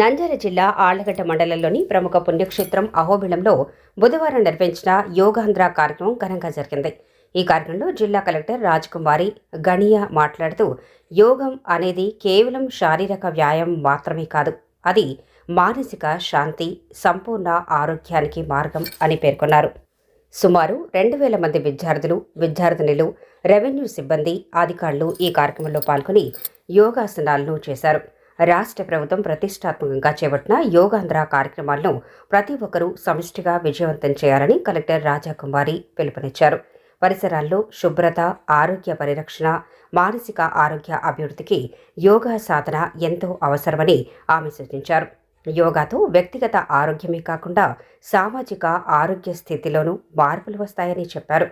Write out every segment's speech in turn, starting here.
నంద్యాల జిల్లా ఆళ్ళగడ్డ మండలంలోని ప్రముఖ పుణ్యక్షేత్రం అహోబిళంలో బుధవారం నిర్వహించిన యోగాంధ్ర కార్యక్రమం ఘనంగా జరిగింది. ఈ కార్యక్రమంలో జిల్లా కలెక్టర్ రాజకుమారి గణియా మాట్లాడుతూ యోగం అనేది కేవలం శారీరక వ్యాయామం మాత్రమే కాదు అది మానసిక శాంతి సంపూర్ణ ఆరోగ్యానికి మార్గం అని పేర్కొన్నారు. సుమారు రెండు వేల మంది విద్యార్థులు విద్యార్థినులు రెవెన్యూ సిబ్బంది అధికారులు ఈ కార్యక్రమంలో పాల్గొని యోగాసనాలను చేశారు. రాష్ట్ర ప్రభుత్వం ప్రతిష్టాత్మకంగా చేపట్టిన యోగాంధ్ర కార్యక్రమాలను ప్రతి ఒక్కరూ సమిష్టిగా విజయవంతం చేయాలని కలెక్టర్ రాజాకుమారి పిలుపునిచ్చారు. పరిసరాల్లో శుభ్రత ఆరోగ్య పరిరక్షణ మానసిక ఆరోగ్య అభివృద్ధికి యోగా సాధన ఎంతో అవసరమని ఆమె సూచించారు. యోగాతో వ్యక్తిగత ఆరోగ్యమే కాకుండా సామాజిక ఆరోగ్య స్థితిలోనూ మార్పులు వస్తాయని చెప్పారు.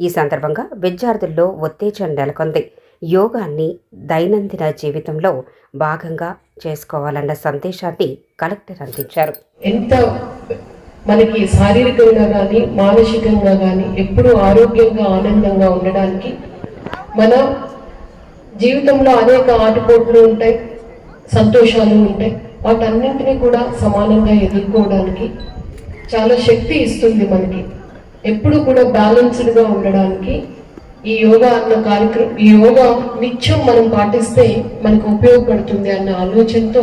ఈ సందర్భంగా విద్యార్థుల్లో ఉత్తేజం నెలకొంది. యోగాన్ని దైనందిన జీవితంలో భాగంగా చేసుకోవాలన్న సందేశాన్ని కలెక్టర్ అందించారు. ఎంత మనకి శారీరకంగా కానీ మానసికంగా కానీ ఎప్పుడూ ఆరోగ్యంగా ఆనందంగా ఉండడానికి మన జీవితంలో అనేక ఆటుపోట్లు ఉంటాయి సంతోషాలు ఉంటాయి. వాటన్నింటినీ కూడా సమానంగా ఎదుర్కోవడానికి చాలా శక్తి ఇస్తుంది మనకి. ఎప్పుడు కూడా బ్యాలెన్స్డ్గా ఉండడానికి ఈ యోగా అన్న కార్యక్రమం ఈ యోగా నిత్యం మనం పాటిస్తే మనకు ఉపయోగపడుతుంది అన్న ఆలోచనతో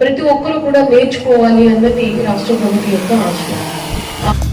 ప్రతి ఒక్కరూ కూడా నేర్చుకోవాలి అన్నది రాష్ట్ర ప్రభుత్వం యొక్క ఆశయం